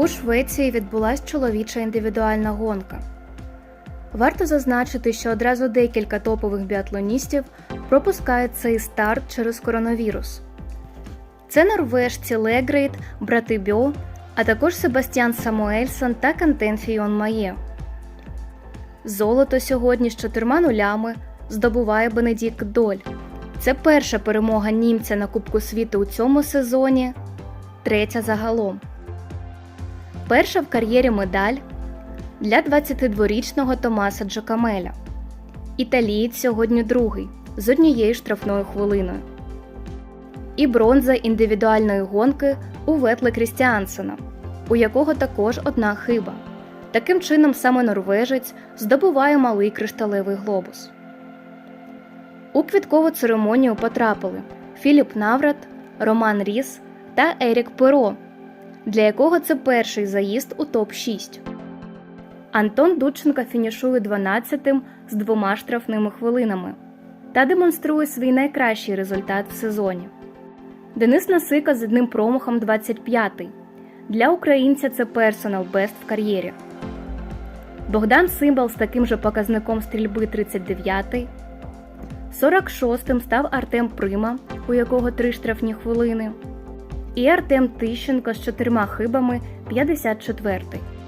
У Швеції відбулась чоловіча індивідуальна гонка. Варто зазначити, що одразу декілька топових біатлоністів пропускають цей старт через коронавірус. Це норвежці Легрейд, брати Бьо, а також Себастьян Самуельсон та Кантен Фіон Має. Золото сьогодні з чотирма нулями здобуває Бенедікт Доль. Це перша перемога німця на Кубку світу у цьому сезоні, третя загалом. Перша в кар'єрі медаль для 22-річного Томаса Джакамеля. Італієць сьогодні другий з однією штрафною хвилиною. І бронза індивідуальної гонки у Ветле Крістіансена, у якого також одна хиба. Таким чином, саме норвежець здобуває малий кришталевий глобус. У квіткову церемонію потрапили Філіп Наврат, Роман Ріс та Ерік Перо, для якого це перший заїзд у топ-6. Антон Дудченко фінішує 12-тим з двома штрафними хвилинами та демонструє свій найкращий результат в сезоні. Денис Насика з одним промахом 25-й. Для українця це персонал бест в кар'єрі. Богдан Симбал з таким же показником стрільби 39-й. 46-м став Артем Прима, у якого три штрафні хвилини. І Артем Тищенко з чотирма хибами 54-й.